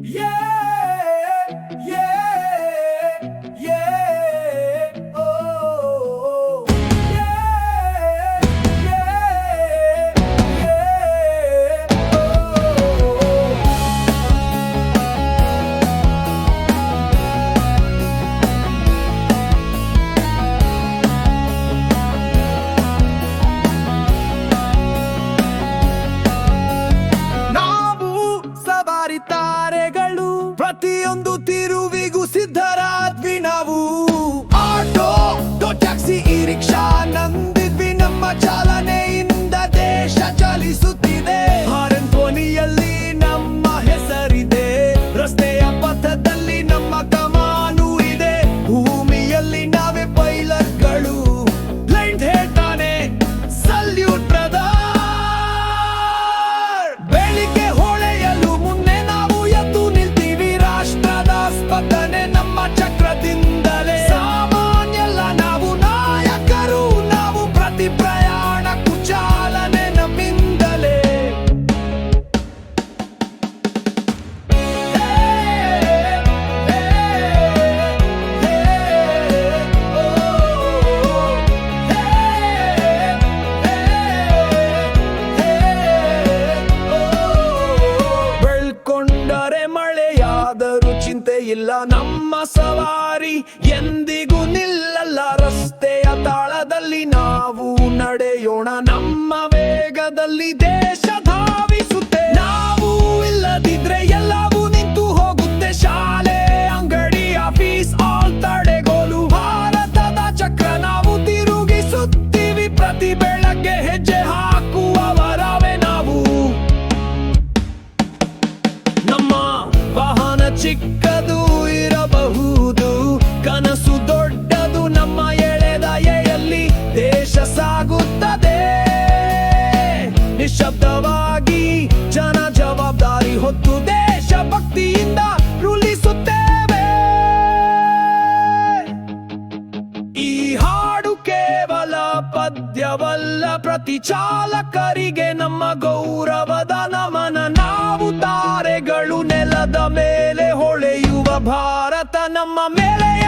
Yeah, yeah, yeah, ಪ್ರತಿಯೊಂದು ತಿರುವಿಗೂ ಸಿದ್ಧರಾದ್ವಿ ನಾವು. ಆಟೋ ಟ್ಯಾಕ್ಸಿ ಈ ರಿಕ್ಷಾ ನಂದಿದ್ವಿ ನಮ್ಮ ಚಾಲನೆಯಿಂದ ಇಲ್ಲ ನಮ್ಮ ಸವಾರಿ ಎಂದಿಗೂ ನಿಲ್ಲಲ್ಲ. ರಸ್ತೆಯ ತಾಳದಲ್ಲಿ ನಾವು ನಡೆಯೋಣ. ನಮ್ಮ ವೇಗದಲ್ಲಿ ದೇಶ ಹೊತ್ತು ದೇಶ ಭಕ್ತಿಯಿಂದ ರುಳಿಸುತ್ತೇವೆ ಈ ಹಾಡು ಕೇವಲ ಪದ್ಯವಲ್ಲ, ಪ್ರತಿ ಚಾಲಕರಿಗೆ ನಮ್ಮ ಗೌರವದ ನಮನ. ನಾವು ತಾರೆಗಳು ನೆಲದ ಮೇಲೆ ಹೊಳೆಯುವ ಭಾರತ ನಮ್ಮ ಮೇಲೆಯ